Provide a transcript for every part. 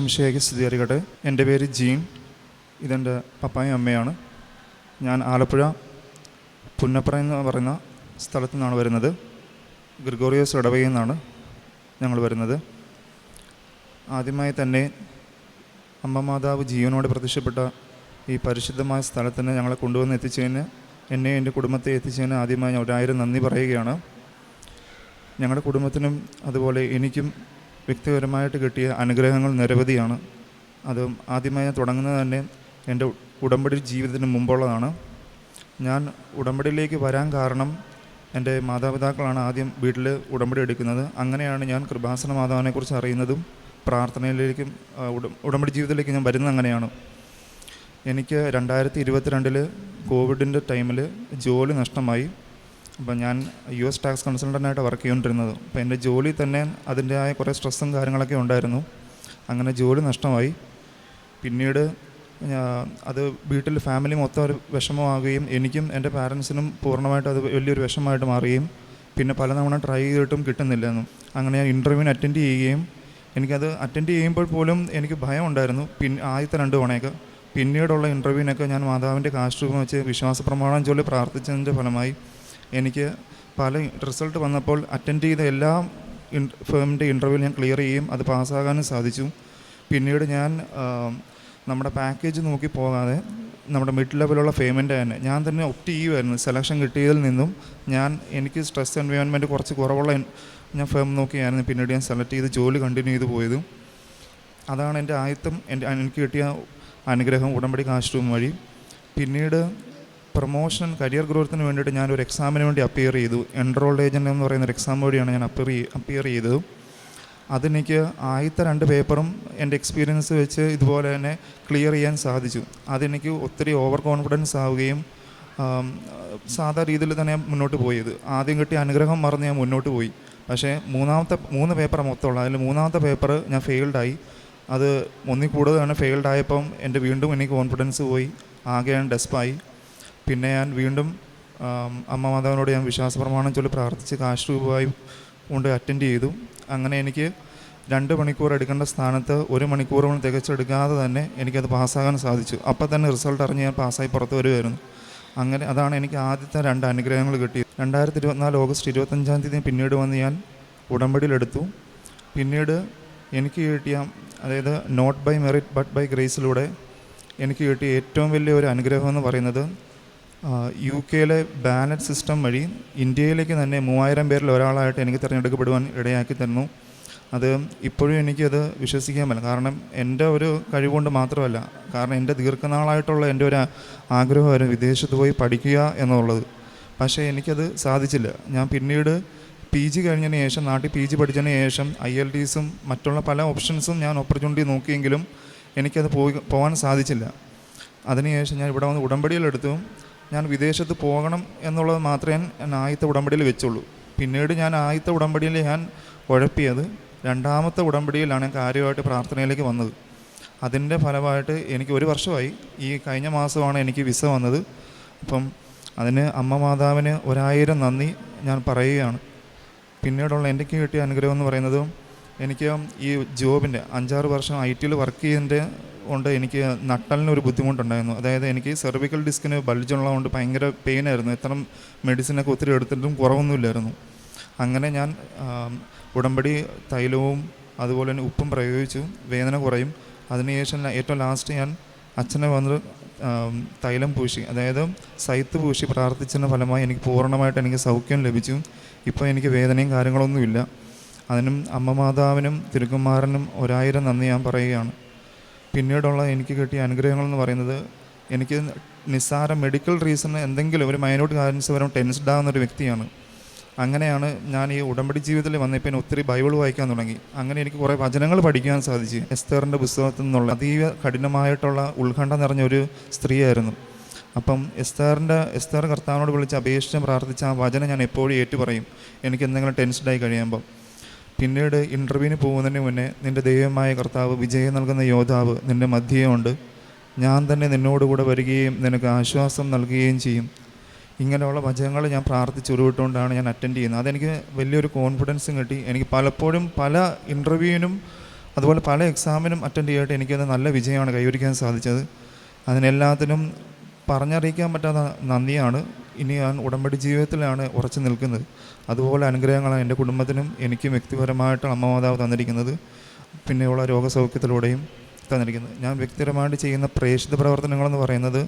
ഈശ്വംശയ്ക്ക് അറിയട്ടെ എന്റെ പേര് ജീൻ. ഇതെന്റെ പപ്പായും അമ്മയാണ് ഞാൻ ആലപ്പുഴ പുന്നപ്പുറ എന്ന് പറയുന്ന സ്ഥലത്തു നിന്നാണ് വരുന്നത്. ഗ്രിഗോറിയോസ് ഇടവകയിൽ നിന്നാണ് ഞങ്ങൾ വരുന്നത്. ആദ്യമായി തന്നെ അമ്മ മാതാവ് ജീവനോട് പ്രത്യക്ഷപ്പെട്ട ഈ പരിശുദ്ധമായ സ്ഥലത്തിന് ഞങ്ങളെ കൊണ്ടുവന്ന് എത്തിച്ചതിന് എന്നെ എന്റെ കുടുംബത്തെ എത്തിച്ചതിന് ആദ്യമായി ഞാൻ ഒരായിരം നന്ദി പറയുകയാണ്. ഞങ്ങളുടെ കുടുംബത്തിനും അതുപോലെ എനിക്കും വ്യക്തിപരമായിട്ട് കിട്ടിയ അനുഗ്രഹങ്ങൾ നിരവധിയാണ്. അത് ആദ്യമായി തുടങ്ങുന്നത് തന്നെ എന്റെ ഉടമ്പടി ജീവിതത്തിന് മുമ്പുള്ളതാണ്. ഞാൻ ഉടമ്പടിയിലേക്ക് വരാൻ കാരണം എന്റെ മാതാപിതാക്കളാണ് ആദ്യം വീട്ടിൽ ഉടമ്പടി എടുക്കുന്നത്. അങ്ങനെയാണ് ഞാൻ കൃപാസന മാതാവിനെക്കുറിച്ച് അറിയുന്നതും പ്രാർത്ഥനയിലേക്കും ഉടമ്പടി ജീവിതത്തിലേക്ക് ഞാൻ വരുന്നത് അങ്ങനെയാണ്. എനിക്ക് രണ്ടായിരത്തി ഇരുപത്തിരണ്ടിൽ കോവിഡിന്റെ ടൈമിൽ ജോലി നഷ്ടമായി. അപ്പം ഞാൻ യു എസ് ടാക്സ് കൺസൾട്ടന്റായിട്ട് വർക്ക് ചെയ്തുകൊണ്ടിരുന്നത്. അപ്പോൾ എന്റെ ജോലി തന്നെ അതിന്റെതായ കുറേ സ്ട്രെസ്സും കാര്യങ്ങളൊക്കെ ഉണ്ടായിരുന്നു. അങ്ങനെ ജോലി നഷ്ടമായി. പിന്നീട് അത് വീട്ടിൽ ഫാമിലി മൊത്തം ഒരു വിഷമമാകുകയും എനിക്കും എന്റെ പാരൻസിനും പൂർണമായിട്ട് അത് വലിയൊരു വിഷമമായിട്ട് മാറുകയും പിന്നെ പലതവണ ട്രൈ ചെയ്തിട്ടും കിട്ടുന്നില്ലെന്നും. അങ്ങനെ ഞാൻ ഇന്റർവ്യൂവിന് അറ്റൻഡ് ചെയ്യുകയും എനിക്കത് അറ്റൻഡ് ചെയ്യുമ്പോൾ പോലും എനിക്ക് ഭയം ഉണ്ടായിരുന്നു. പിന്നെ ആദ്യത്തെ രണ്ട് തവണയൊക്കെ. പിന്നീടുള്ള ഇന്റർവ്യൂവിനൊക്കെ ഞാൻ മാതാവിന്റെ കാശ് രൂപം വെച്ച് വിശ്വാസ പ്രമാണം ചൊല്ലി പ്രാർത്ഥിച്ചതിന്റെ ഫലമായി എനിക്ക് പല റിസൾട്ട് വന്നപ്പോൾ അറ്റൻഡ് ചെയ്ത എല്ലാ ഫേമിന്റെ ഇന്റർവ്യൂ ഞാൻ ക്ലിയർ ചെയ്യും അത് പാസ്സാകാനും സാധിച്ചു. പിന്നീട് ഞാൻ നമ്മുടെ പാക്കേജ് നോക്കി പോകാതെ നമ്മുടെ മിഡ് ലെവലുള്ള പേയ്മെന്റ് തന്നെ ഞാൻ തന്നെ ഒപ്റ്റ് ചെയ്യുമായിരുന്നു സെലക്ഷൻ കിട്ടിയതിൽ നിന്നും ഞാൻ എനിക്ക് സ്ട്രെസ് എൻവയോൺമെന്റ് കുറച്ച് കുറവുള്ള ഞാൻ ഫേം നോക്കിയായിരുന്നു. പിന്നീട് ഞാൻ സെലക്ട് ചെയ്ത് ജോലി കണ്ടിന്യൂ ചെയ്ത് പോയത്. അതാണ് എന്റെ ആദ്യത്തും എന്റെ എനിക്ക് കിട്ടിയ അനുഗ്രഹം ഉടമ്പടി കാശ് വഴി. പിന്നീട് പ്രൊമോഷൻ കരിയർ ഗ്രോത്തിന് വേണ്ടിയിട്ട് ഞാനൊരു എക്സാമിന് വേണ്ടി അപ്പിയർ ചെയ്തു. എൻറോൾഡ് ഏജന്റ് എന്ന് പറയുന്ന ഒരു എക്സാം വഴിയാണ് ഞാൻ അപ്പിയർ അപ്പിയർ ചെയ്തത്. അതെനിക്ക് ആദ്യത്തെ രണ്ട് പേപ്പറും എന്റെ എക്സ്പീരിയൻസ് വെച്ച് ഇതുപോലെ തന്നെ ക്ലിയർ ചെയ്യാൻ സാധിച്ചു. അതെനിക്ക് ഒത്തിരി ഓവർ കോൺഫിഡൻസ് ആവുകയും സാധാ രീതിയിൽ തന്നെ മുന്നോട്ട് പോയത്. ആദ്യം കിട്ടിയ അനുഗ്രഹം മറന്ന് ഞാൻ മുന്നോട്ട് പോയി. പക്ഷേ മൂന്നാമത്തെ മൂന്ന് പേപ്പർ മൊത്തമുള്ള അതിൽ മൂന്നാമത്തെ പേപ്പർ ഞാൻ ഫെയിൽഡായി അത് ഒന്നിൽ കൂടുതലാണ് ഫെയിൽഡായപ്പം എന്റെ വീണ്ടും എനിക്ക് കോൺഫിഡൻസ് പോയി. ആകെ ഞാൻ ഡെസ്പായി പിന്നെ ഞാൻ വീണ്ടും അമ്മ മാതാവിനോട് ഞാൻ വിശ്വാസപ്രമാണം ചൊല്ലി പ്രാർത്ഥിച്ച് കാശ് രൂപമായി കൊണ്ട് അറ്റൻഡ് ചെയ്തു. അങ്ങനെ എനിക്ക് രണ്ട് മണിക്കൂർ എടുക്കേണ്ട സ്ഥാനത്ത് ഒരു മണിക്കൂറും തികച്ചെടുക്കാതെ തന്നെ എനിക്കത് പാസ്സാകാൻ സാധിച്ചു. അപ്പം തന്നെ റിസൾട്ട് അറിഞ്ഞ് ഞാൻ പാസ്സായി പുറത്ത് വരുമായിരുന്നു അങ്ങനെ അതാണ് എനിക്ക് ആദ്യത്തെ രണ്ട് അനുഗ്രഹങ്ങൾ കിട്ടിയത്. രണ്ടായിരത്തി ഇരുപത്തിനാല് ഓഗസ്റ്റ് ഇരുപത്തഞ്ചാം തീയതി പിന്നീട് വന്ന് ഞാൻ ഉടമ്പടിയിലെടുത്തു പിന്നീട് എനിക്ക് കിട്ടിയ അതായത് not by merit but by ഗ്രേസിലൂടെ എനിക്ക് കിട്ടിയ ഏറ്റവും വലിയ ഒരു അനുഗ്രഹം എന്ന് പറയുന്നത് യു കെയിലെ ബാലറ്റ് സിസ്റ്റം വഴി ഇന്ത്യയിലേക്ക് തന്നെ മൂവായിരം പേരിൽ ഒരാളായിട്ട് എനിക്ക് തിരഞ്ഞെടുക്കപ്പെടുവാൻ ഇടയാക്കി തന്നു. അത് ഇപ്പോഴും എനിക്കത് വിശ്വസിക്കാൻ പറ്റില്ല. കാരണം എന്റെ ഒരു കഴിവുകൊണ്ട് മാത്രമല്ല കാരണം എന്റെ ദീർഘനാളായിട്ടുള്ള എന്റെ ഒരു ആഗ്രഹമായിരുന്നു വിദേശത്ത് പോയി പഠിക്കുക എന്നുള്ളത്. പക്ഷേ എനിക്കത് സാധിച്ചില്ല. ഞാൻ പിന്നീട് പി ജി കഴിഞ്ഞതിന് ശേഷം നാട്ടിൽ പി ജി പഠിച്ചതിന് ശേഷം ഐ എൽ ടിസും മറ്റുള്ള പല ഓപ്ഷൻസും ഞാൻ ഓപ്പർച്യൂണിറ്റി നോക്കിയെങ്കിലും എനിക്കത് പോയി പോകാൻ സാധിച്ചില്ല. അതിനുശേഷം ഞാൻ ഇവിടെ വന്ന് ഉടമ്പടിയിലെടുത്തു ഞാൻ വിദേശത്ത് പോകണം എന്നുള്ളത് മാത്രമേ ഞാൻ ആദ്യത്തെ ഉടമ്പടിയിൽ വെച്ചുള്ളൂ. പിന്നീട് ഞാൻ ആദ്യത്തെ ഉടമ്പടിയിൽ ഞാൻ ഉഴപ്പിയത് രണ്ടാമത്തെ ഉടമ്പടിയിലാണ് ഞാൻ കാര്യമായിട്ട് പ്രാർത്ഥനയിലേക്ക് വന്നത്. അതിന്റെ ഫലമായിട്ട് എനിക്ക് ഒരു വർഷമായി. ഈ കഴിഞ്ഞ മാസമാണ് എനിക്ക് വിസ വന്നത്. അപ്പം അതിന് അമ്മ മാതാവിന് ഒരായിരം നന്ദി ഞാൻ പറയുകയാണ്. പിന്നീടുള്ള എനിക്ക് കിട്ടിയ അനുഗ്രഹം എന്ന് പറയുന്നത് എനിക്ക് ഈ ജോബിന്റെ അഞ്ചാറ് വർഷം ഐ ടിയിൽ വർക്ക് ചെയ്തതിന്റെ കൊണ്ട് എനിക്ക് നട്ടലിന് ഒരു ബുദ്ധിമുട്ടുണ്ടായിരുന്നു. അതായത് എനിക്ക് സെർവിക്കൽ ഡിസ്കിന് ബൾജുള്ളതുകൊണ്ട് ഭയങ്കര പെയിനായിരുന്നു എത്ര മെഡിസിനൊക്കെ ഒത്തിരി എടുത്തിട്ടും കുറവൊന്നുമില്ലായിരുന്നു. അങ്ങനെ ഞാൻ ഉടമ്പടി തൈലവും അതുപോലെ തന്നെ ഉപ്പും പ്രയോഗിച്ചു. വേദന കുറയും. അതിനുശേഷം ഏറ്റവും ലാസ്റ്റ് ഞാൻ അച്ഛനെ വന്ന് തൈലം പൂശി. അതായത് സൈത്ത് പൂശി പ്രാർത്ഥിച്ചതിന്റെ ഫലമായി എനിക്ക് പൂർണമായിട്ട് എനിക്ക് സൗഖ്യം ലഭിച്ചു. ഇപ്പോൾ എനിക്ക് വേദനയും കാര്യങ്ങളൊന്നുമില്ല. അതിനും അമ്മ മാതാവിനും തിരുക്കുമാരനും ഒരായിരം നന്ദി ഞാൻ പറയുകയാണ്. പിന്നീടുള്ള എനിക്ക് കിട്ടിയ അനുഗ്രഹങ്ങൾ എന്ന് പറയുന്നത് എനിക്ക് നിസ്സാര മെഡിക്കൽ റീസണിന് എന്തെങ്കിലും ഒരു മൈനോട്ട് കാര്യൻസ് വരും ടെൻസ്ഡ് ആവുന്ന ഒരു വ്യക്തിയാണ്. അങ്ങനെയാണ് ഞാൻ ഈ ഉടമ്പടി ജീവിതത്തിൽ വന്നപ്പോൾ ഒത്തിരി ബൈബിൾ വായിക്കാൻ തുടങ്ങി. അങ്ങനെ എനിക്ക് കുറേ വചനങ്ങൾ പഠിക്കാൻ സാധിച്ചു. എസ്തറിന്റെ പുസ്തകത്തിൽ നിന്നുള്ള അതീവ കഠിനമായിട്ടുള്ള ഉത്കണ്ഠ നിറഞ്ഞ ഒരു സ്ത്രീയായിരുന്നു. അപ്പം എസ്തറിന്റെ എസ്തർ കർത്താവിനോട് വിളിച്ച് അപേക്ഷിച്ച് പ്രാർത്ഥിച്ച ആ വചനം ഞാൻ എപ്പോഴും ഏറ്റുപറയും എനിക്ക് എന്തെങ്കിലും ടെൻസ്ഡായി കഴിയുമ്പോൾ പിന്നീട് ഇന്റർവ്യൂവിന് പോകുന്നതിന് മുന്നേ നിന്റെ ദൈവമായ കർത്താവ് വിജയം നൽകുന്ന യോദ്ധാവ് നിന്റെ മധ്യയുണ്ട് ഞാൻ തന്നെ നിന്നോടുകൂടെ വരികയും നിനക്ക് ആശ്വാസം നൽകുകയും ചെയ്യും. ഇങ്ങനെയുള്ള വചനങ്ങൾ ഞാൻ പ്രാർത്ഥിച്ച് ഉരുവിട്ടുകൊണ്ടാണ് ഞാൻ അറ്റൻഡ് ചെയ്യുന്നത്. അതെനിക്ക് വലിയൊരു കോൺഫിഡൻസും കിട്ടി. എനിക്ക് പലപ്പോഴും പല ഇന്റർവ്യൂവിനും അതുപോലെ പല എക്സാമിനും അറ്റൻഡ് ചെയ്തിട്ട് എനിക്കത് നല്ല വിജയമാണ് കൈവരിക്കാൻ സാധിച്ചത്. അതിനെല്ലാത്തിനും പറഞ്ഞറിയിക്കാൻ പറ്റാത്ത നന്ദിയാണ് ഇനി ഞാൻ ഉടമ്പടി ജീവിതത്തിലാണ് ഉറച്ചു നിൽക്കുന്നത്. അതുപോലെ അനുഗ്രഹങ്ങളാണ് എന്റെ കുടുംബത്തിനും എനിക്കും വ്യക്തിപരമായിട്ട് അമ്മ മാതാവ് തന്നിരിക്കുന്നത്. പിന്നെയുള്ള രോഗസൗഖ്യത്തിലൂടെയും തന്നിരിക്കുന്നത്. ഞാൻ വ്യക്തിപരമായിട്ട് ചെയ്യുന്ന പ്രേക്ഷിത പ്രവർത്തനങ്ങളെന്ന് പറയുന്നത്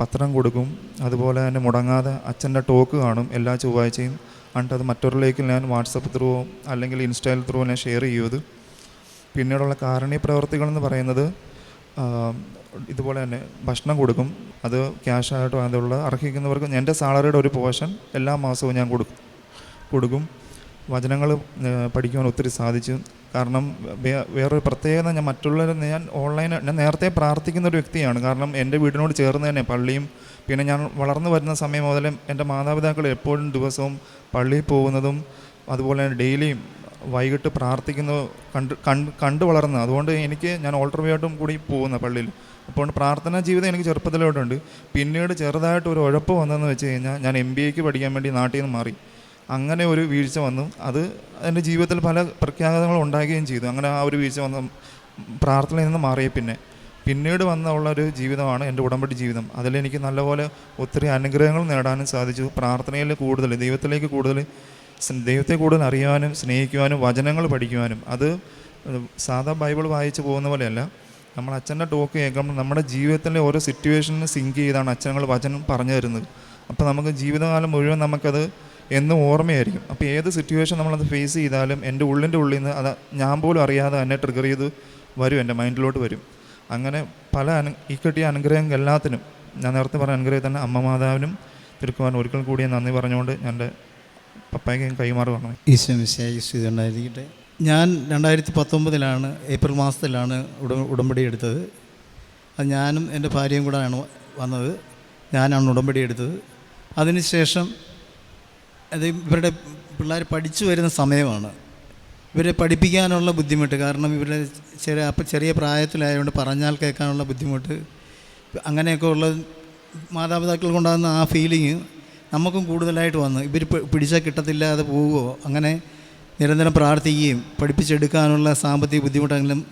പത്രം കൊടുക്കും അതുപോലെ തന്നെ മുടങ്ങാതെ അച്ഛന്റെ ടോക്ക് കാണും എല്ലാ ചൊവ്വാഴ്ചയും. എന്നിട്ട് അത് മറ്റൊരിലേക്ക് ഞാൻ വാട്സപ്പ് ത്രൂവോ അല്ലെങ്കിൽ ഇൻസ്റ്റയിൽ ത്രൂവോ ഞാൻ ഷെയർ ചെയ്യുമത് പിന്നീടുള്ള കാരണീയ പ്രവർത്തികളെന്ന് പറയുന്നത് ഇതുപോലെ തന്നെ ഭക്ഷണം കൊടുക്കും. അത് ക്യാഷായിട്ടോ അതുള്ള അർഹിക്കുന്നവർക്ക് എന്റെ സാലറിയുടെ ഒരു പോർഷൻ എല്ലാ മാസവും ഞാൻ കൊടുക്കും. കൊടുക്കും. വചനങ്ങൾ പഠിക്കുവാൻ ഒത്തിരി സാധിച്ചു. കാരണം വേ- വേറൊരു പ്രത്യേകത ഞാൻ മറ്റുള്ളവരെ ഞാൻ ഓൺലൈൻ ഞാൻ നേരത്തെ പ്രാർത്ഥിക്കുന്ന ഒരു വ്യക്തിയാണ്. കാരണം എന്റെ വീടിനോട് ചേർന്ന് തന്നെ പള്ളിയും പിന്നെ ഞാൻ വളർന്നു വരുന്ന സമയം മുതലും എന്റെ മാതാപിതാക്കൾ എപ്പോഴും ദിവസവും പള്ളിയിൽ പോകുന്നതും അതുപോലെ തന്നെ ഡെയിലിയും വൈകിട്ട് പ്രാർത്ഥിക്കുന്നത് കണ്ട് കണ്ട് കണ്ടു വളർന്നു. അതുകൊണ്ട് എനിക്ക് ഞാൻ ഓൾട്ടർവ്യൂട്ടും കൂടി പോകുന്ന പള്ളിയിൽ. അപ്പോൾ പ്രാർത്ഥനാ ജീവിതം എനിക്ക് ചെറുപ്പത്തിലോട്ടുണ്ട്. പിന്നീട് ചെറുതായിട്ട് ഒരു ഉഴപ്പ് വന്നതെന്ന് വെച്ച് കഴിഞ്ഞാൽ ഞാൻ എം ബി എക്ക് പഠിക്കാൻ വേണ്ടി നാട്ടിൽ നിന്ന് മാറി. അങ്ങനെ ഒരു വീഴ്ച വന്നു. അത് എന്റെ ജീവിതത്തിൽ പല പ്രത്യാഘാതങ്ങളും ഉണ്ടാകുകയും ചെയ്തു. അങ്ങനെ ആ ഒരു വീഴ്ച വന്ന പ്രാർത്ഥനയിൽ നിന്ന് മാറിയ പിന്നെ. പിന്നീട് വന്ന ഉള്ള ഒരു ജീവിതമാണ് എന്റെ ഉടമ്പടി ജീവിതം. അതിലെനിക്ക് നല്ലപോലെ ഒത്തിരി അനുഗ്രഹങ്ങൾ നേടാനും സാധിച്ചു. പ്രാർത്ഥനയിൽ കൂടുതൽ ദൈവത്തിലേക്ക് കൂടുതൽ ദൈവത്തെ കൂടുതൽ അറിയാനും സ്നേഹിക്കുവാനും വചനങ്ങൾ പഠിക്കുവാനും അത് സാധാ ബൈബിൾ വായിച്ച് പോകുന്ന പോലെയല്ല. നമ്മൾ അച്ഛന്റെ ടോക്ക് കേൾക്കുമ്പോൾ നമ്മുടെ ജീവിതത്തിലെ ഓരോ സിറ്റുവേഷനിൽ സിങ്ക് ചെയ്താണ് അച്ഛനങ്ങൾ വചനം പറഞ്ഞു തരുന്നത്. അപ്പോൾ നമുക്ക് ജീവിതകാലം മുഴുവൻ നമുക്കത് എന്നും ഓർമ്മയായിരിക്കും. അപ്പോൾ ഏത് സിറ്റുവേഷൻ നമ്മളത് ഫേസ് ചെയ്താലും എന്റെ ഉള്ളിന്റെ ഉള്ളിൽ നിന്ന് അത് ഞാൻ പോലും അറിയാതെ എന്നെ ട്രിഗർ ചെയ്ത് വരും എന്റെ മൈൻഡിലോട്ട് വരും. അങ്ങനെ പല അനു ഈ കിട്ടിയ അനുഗ്രഹം എല്ലാത്തിനും ഞാൻ നേരത്തെ പറഞ്ഞ അനുഗ്രഹം തന്നെ അമ്മ മാതാവിനും തിരുക്കുവാൻ ഒരിക്കൽ കൂടി നന്ദി പറഞ്ഞുകൊണ്ട് എന്റെ പപ്പായ്ക്ക് കൈമാറുകയാണ് ഈശോ മിശിഹായി ഉണ്ടായിരിക്കട്ടെ ഞാൻ രണ്ടായിരത്തി പത്തൊമ്പതിലാണ് ഏപ്രിൽ മാസത്തിലാണ് ഉട ഉടമ്പടി എടുത്തത്. അത് ഞാനും എന്റെ ഭാര്യയും കൂടെയാണ് വന്നത്. ഞാനാണ് ഉടമ്പടി എടുത്തത്. അതിനുശേഷം അത് ഇവരുടെ പിള്ളേർ പഠിച്ചു വരുന്ന സമയമാണ്. ഇവരെ പഠിപ്പിക്കാനുള്ള ബുദ്ധിമുട്ട് കാരണം ഇവരുടെ ചെറിയ അപ്പം ചെറിയ പ്രായത്തിലായതുകൊണ്ട് പറഞ്ഞാൽ കേൾക്കാനുള്ള ബുദ്ധിമുട്ട് അങ്ങനെയൊക്കെ ഉള്ള മാതാപിതാക്കൾക്കുണ്ടാകുന്ന ആ ഫീലിങ് നമുക്കും കൂടുതലായിട്ട് വന്നു. ഇവർ പിടിച്ചാൽ കിട്ടത്തില്ല അത് പോവുമോ അങ്ങനെ നിരന്തരം പ്രാർത്ഥിക്കുകയും പഠിപ്പിച്ചെടുക്കാനുള്ള സാമ്പത്തിക ബുദ്ധിമുട്ടെങ്കിലും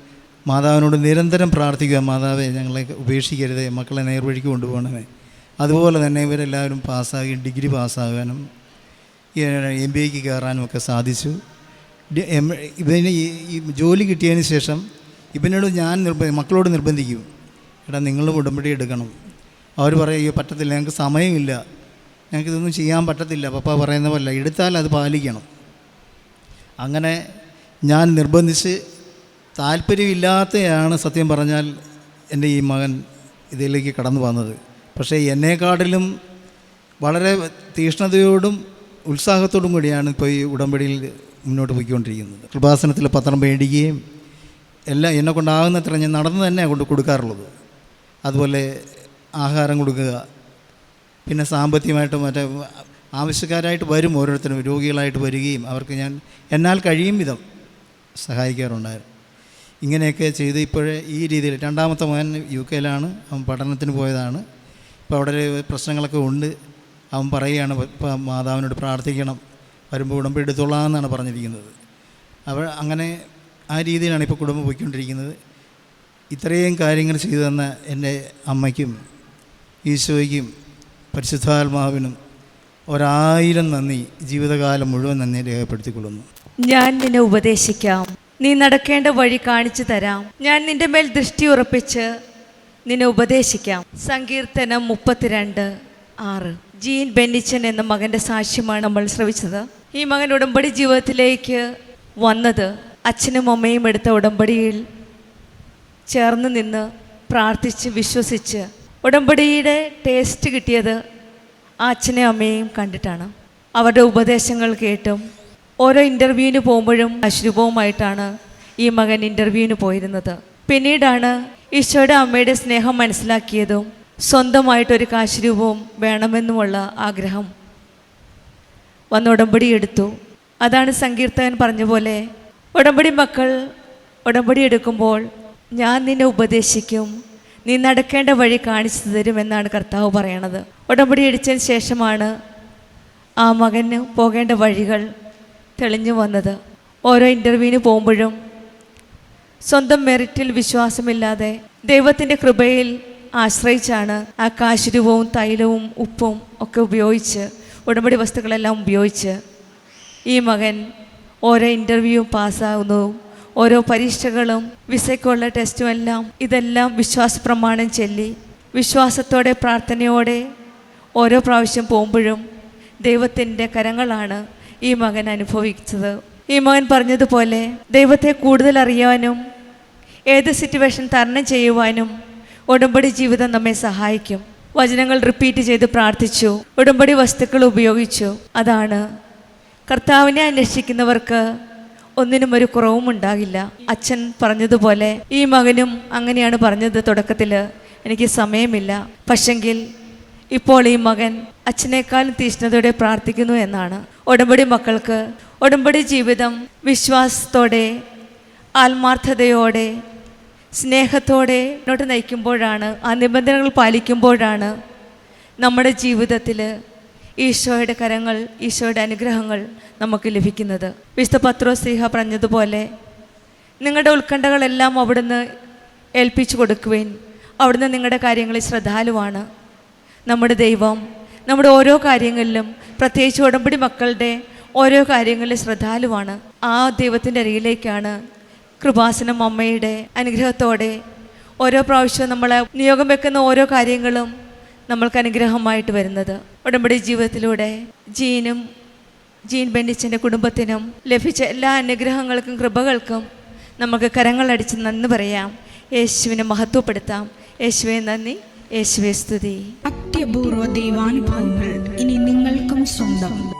മാതാവിനോട് നിരന്തരം പ്രാർത്ഥിക്കുക മാതാവെ ഞങ്ങളെ ഉപേക്ഷിക്കരുത് മക്കളെ നേർവഴിക്ക് കൊണ്ടുപോകണമേ. അതുപോലെ തന്നെ ഇവരെല്ലാവരും പാസ്സാകുകയും ഡിഗ്രി പാസ്സാകാനും എം ബി എക്ക് കയറാനും ഒക്കെ സാധിച്ചു. എം- ഇവന് ഈ ജോലി കിട്ടിയതിന് ശേഷം ഇവനോട് ഞാൻ നിർബന്ധി മക്കളോട് നിർബന്ധിക്കും. എടാ നിങ്ങളും ഉടമ്പടി എടുക്കണം. അവർ പറയും "അയ്യോ പറ്റത്തില്ല ഞങ്ങൾക്ക് സമയമില്ല. ഞങ്ങൾക്ക് ഇതൊന്നും ചെയ്യാൻ പറ്റത്തില്ല. പപ്പ പറയുന്ന പോലെ എടുത്താൽ അത് പാലിക്കണം. അങ്ങനെ ഞാൻ നിർബന്ധിച്ച് താല്പര്യമില്ലാത്തയാണ് സത്യം പറഞ്ഞാൽ എന്റെ ഈ മകൻ ഇതിലേക്ക് കടന്നു വന്നത്. പക്ഷേ എന്നെക്കാട്ടിലും വളരെ തീഷ്ണതയോടും ഉത്സാഹത്തോടും കൂടിയാണ് ഇപ്പോൾ ഈ ഉടമ്പടിയിൽ മുന്നോട്ട് പോയിക്കൊണ്ടിരിക്കുന്നത്. കൃപാസനത്തിൽ പത്രം മേടിക്കുകയും എല്ലാം എന്നെ കൊണ്ടാകുന്നത്ര ഞാൻ നടന്ന് തന്നെ കൊണ്ട് കൊടുക്കാറുള്ളത്. അതുപോലെ ആഹാരം കൊടുക്കുക പിന്നെ സാമ്പത്തികമായിട്ട് മറ്റേ ആവശ്യക്കാരായിട്ട് വരും ഓരോരുത്തരും രോഗികളായിട്ട് വരികയും അവർക്ക് ഞാൻ എന്നാൽ കഴിയും വിധം സഹായിക്കാറുണ്ടായിരുന്നു. ഇങ്ങനെയൊക്കെ ചെയ്ത് ഇപ്പോഴേ ഈ രീതിയിൽ രണ്ടാമത്തെ മകൻ യു കെയിലാണ് അവൻ പഠനത്തിന് പോയതാണ്. ഇപ്പോൾ അവിടെ പ്രശ്നങ്ങളൊക്കെ ഉണ്ട്. അവൻ പറയുകയാണ് ഇപ്പോൾ മാതാവിനോട് പ്രാർത്ഥിക്കണം വരുമ്പോൾ ഉടമ്പ് എടുത്തോളാം എന്നാണ് പറഞ്ഞിരിക്കുന്നത്. അവൾ അങ്ങനെ ആ രീതിയിലാണ് ഇപ്പോൾ കുടുംബം പോയിക്കൊണ്ടിരിക്കുന്നത്. ഇത്രയും കാര്യങ്ങൾ ചെയ്തു തന്ന എന്റെ അമ്മയ്ക്കും ഈശോയ്ക്കും പരിശുദ്ധാത്മാവിനും ഒരായിരം നന്ദി ജീവിതകാലം മുഴുവൻ നന്ദി രേഖപ്പെടുത്തിക്കൊള്ളുന്നു. ഞാൻ നിന്നെ ഉപദേശിക്കാം. നീ നടക്കേണ്ട വഴി കാണിച്ചു തരാം. ഞാൻ നിന്റെ മേൽ ദൃഷ്ടി ഉറപ്പിച്ച് നിന്നെ ഉപദേശിക്കാം. സങ്കീർത്തനം മുപ്പത്തിരണ്ട് ആറ്. ജീൻ ബെന്നിച്ചൻ എന്ന മകന്റെ സാക്ഷ്യമാണ് നമ്മൾ ശ്രവിച്ചത്. ഈ മകൻ ഉടമ്പടി ജീവിതത്തിലേക്ക് വന്നത് അച്ഛനും അമ്മയും എടുത്ത ഉടമ്പടിയിൽ ചേർന്ന് നിന്ന് പ്രാർത്ഥിച്ച് വിശ്വസിച്ച് ഉടമ്പടിയുടെ ടേസ്റ്റ് കിട്ടിയത് അച്ഛനെയും അമ്മയെയും കണ്ടിട്ടാണ്. അവരുടെ ഉപദേശങ്ങൾ കേട്ടും ഓരോ ഇന്റർവ്യൂവിന് പോകുമ്പോഴും അശ്രൂപവുമായിട്ടാണ് ഈ മകൻ ഇന്റർവ്യൂവിന് പോയിരുന്നത്. പിന്നീടാണ് ഈശോയുടെ അമ്മയുടെ സ്നേഹം മനസ്സിലാക്കിയതും സ്വന്തമായിട്ടൊരു കാശുരൂപവും വേണമെന്നുമുള്ള ആഗ്രഹം വന്ന് ഉടമ്പടി എടുത്തു. അതാണ് സങ്കീർത്തകൻ പറഞ്ഞ പോലെ ഉടമ്പടി മക്കൾ ഉടമ്പടി എടുക്കുമ്പോൾ ഞാൻ നിന്നെ ഉപദേശിക്കും നീ നടക്കേണ്ട വഴി കാണിച്ചു തരുമെന്നാണ് കർത്താവ് പറയണത്. ഉടമ്പടി അടിച്ചതിന് ശേഷമാണ് ആ മകന് പോകേണ്ട വഴികൾ തെളിഞ്ഞു വന്നത്. ഓരോ ഇന്റർവ്യൂവിന് പോകുമ്പോഴും സ്വന്തം മെറിറ്റിൽ വിശ്വാസമില്ലാതെ ദൈവത്തിന്റെ കൃപയിൽ ആശ്രയിച്ചാണ് ആ കാശുരൂപവും തൈലവും ഉപ്പും ഒക്കെ ഉപയോഗിച്ച് ഉടമ്പടി വസ്തുക്കളെല്ലാം ഉപയോഗിച്ച് ഈ മകൻ ഓരോ ഇന്റർവ്യൂ പാസ്സാകുന്നു ഓരോ പരീക്ഷകളും വിസയ്ക്കുള്ള ടെസ്റ്റും എല്ലാം ഇതെല്ലാം വിശ്വാസ പ്രമാണം ചൊല്ലി വിശ്വാസത്തോടെ പ്രാർത്ഥനയോടെ ഓരോ പ്രാവശ്യം പോകുമ്പോഴും ദൈവത്തിന്റെ കരങ്ങളാണ് ഈ മകൻ അനുഭവിച്ചത്. ഈ മകൻ പറഞ്ഞതുപോലെ ദൈവത്തെ കൂടുതൽ അറിയാനും ഏത് സിറ്റുവേഷൻ തരണം ചെയ്യുവാനും ഉടമ്പടി ജീവിതം നമ്മെ സഹായിക്കും. വചനങ്ങൾ റിപ്പീറ്റ് ചെയ്ത് പ്രാർത്ഥിച്ചു ഉടമ്പടി വസ്തുക്കൾ ഉപയോഗിച്ചു. അതാണ് കർത്താവിനെ അന്വേഷിക്കുന്നവർക്ക് ഒന്നിനും ഒരു കുറവും ഉണ്ടാകില്ല. അച്ഛൻ പറഞ്ഞതുപോലെ ഈ മകനും അങ്ങനെയാണ് പറഞ്ഞത് തുടക്കത്തിൽ എനിക്ക് സമയമില്ല. പക്ഷെങ്കിൽ ഇപ്പോൾ ഈ മകൻ അച്ഛനേക്കാളും തീഷ്ണതയോടെ പ്രാർത്ഥിക്കുന്നു എന്നാണ്. ഉടമ്പടി മക്കൾക്ക് ഉടമ്പടി ജീവിതം വിശ്വാസത്തോടെ ആത്മാർത്ഥതയോടെ സ്നേഹത്തോടെ മുന്നോട്ട് നയിക്കുമ്പോഴാണ് ആ നിബന്ധനകൾ പാലിക്കുമ്പോഴാണ് നമ്മുടെ ജീവിതത്തിൽ ഈശോയുടെ കരങ്ങൾ ഈശോയുടെ അനുഗ്രഹങ്ങൾ നമുക്ക് ലഭിക്കുന്നത്. വിശുദ്ധ പത്രോ സിഹ പറഞ്ഞതുപോലെ നിങ്ങളുടെ ഉത്കണ്ഠകളെല്ലാം അവിടുന്ന് ഏൽപ്പിച്ചു കൊടുക്കുവേൻ. അവിടുന്ന് നിങ്ങളുടെ കാര്യങ്ങളിൽ ശ്രദ്ധാലുവാണ്. നമ്മുടെ ദൈവം നമ്മുടെ ഓരോ കാര്യങ്ങളിലും പ്രത്യേകിച്ച് ഉടമ്പടി മക്കളുടെ ഓരോ കാര്യങ്ങളിലും ശ്രദ്ധാലുവാണ്. ആ ദൈവത്തിന്റെ അരികിലേക്കാണ് കൃപാസനം അമ്മയുടെ അനുഗ്രഹത്തോടെ ഓരോ പ്രാവശ്യവും നമ്മളെ നിയോഗം വെക്കുന്ന ഓരോ കാര്യങ്ങളും നമ്മൾക്ക് അനുഗ്രഹമായിട്ട് വരുന്നത്. ഉടമ്പടി ജീവിതത്തിലൂടെ ജീനും ജീൻ ബെന്നിച്ചിന്റെ കുടുംബത്തിനും ലഭിച്ച എല്ലാ അനുഗ്രഹങ്ങൾക്കും കൃപകൾക്കും നമുക്ക് കരങ്ങളടിച്ച് നന്ദി പറയാം. യേശുവിനെ മഹത്വപ്പെടുത്താം. യേശുവെ നന്ദി. യേശുവെ സ്തുതി. അത്യപൂർവ ദൈവാനുഭവങ്ങൾ ഇനി നിങ്ങൾക്കും സ്വന്തം.